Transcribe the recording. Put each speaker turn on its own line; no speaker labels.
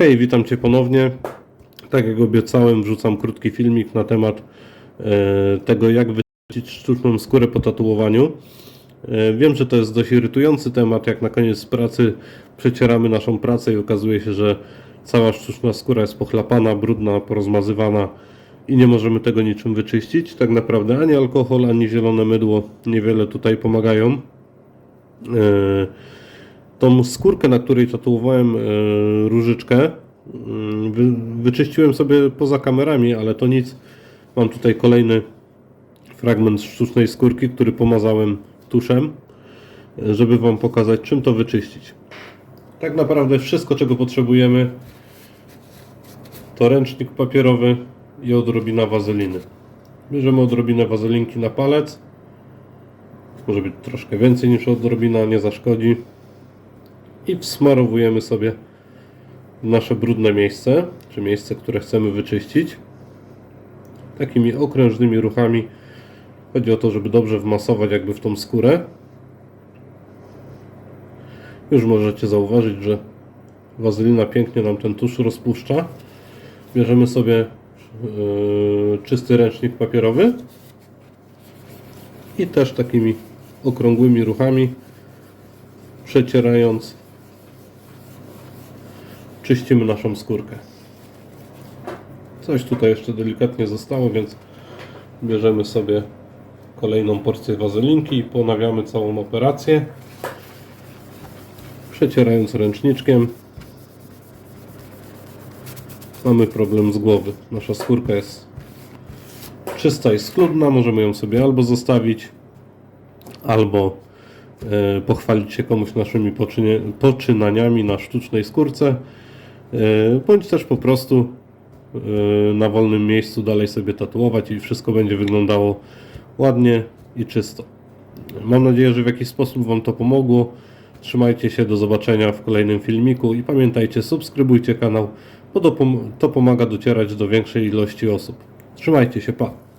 Hej, witam Cię ponownie. Tak jak obiecałem, wrzucam krótki filmik na temat e, tego, jak wyczyścić sztuczną skórę po tatuowaniu. E, wiem, że to jest dość irytujący temat, jak na koniec pracy przecieramy naszą pracę i okazuje się, że cała sztuczna skóra jest pochlapana, brudna, porozmazywana i nie możemy tego niczym wyczyścić. Tak naprawdę ani alkohol, ani zielone mydło niewiele tutaj pomagają. E, tą skórkę, na której tatuowałem e, różyczkę, wy, wyczyściłem sobie poza kamerami, ale to nic. Mam tutaj kolejny fragment sztucznej skórki, który pomazałem tuszem, e, żeby Wam pokazać, czym to wyczyścić. Tak naprawdę wszystko, czego potrzebujemy, to ręcznik papierowy i odrobina wazeliny. Bierzemy odrobinę wazelinki na palec. Może być troszkę więcej niż odrobina, nie zaszkodzi i wsmarowujemy sobie nasze brudne miejsce, czy miejsce, które chcemy wyczyścić. Takimi okrężnymi ruchami. Chodzi o to, żeby dobrze wmasować jakby w tą skórę. Już możecie zauważyć, że wazelina pięknie nam ten tusz rozpuszcza. Bierzemy sobie yy, czysty ręcznik papierowy i też takimi okrągłymi ruchami przecierając czyścimy naszą skórkę. Coś tutaj jeszcze delikatnie zostało, więc bierzemy sobie kolejną porcję wazelinki i ponawiamy całą operację. Przecierając ręczniczkiem. Mamy problem z głowy. Nasza skórka jest czysta i schludna. Możemy ją sobie albo zostawić, albo e, pochwalić się komuś naszymi poczynaniami na sztucznej skórce, bądź też po prostu e, na wolnym miejscu dalej sobie tatuować i wszystko będzie wyglądało ładnie i czysto. Mam nadzieję, że w jakiś sposób Wam to pomogło. Trzymajcie się, do zobaczenia w kolejnym filmiku i pamiętajcie, subskrybujcie kanał, bo to to pomaga docierać do większej ilości osób. Trzymajcie się, pa!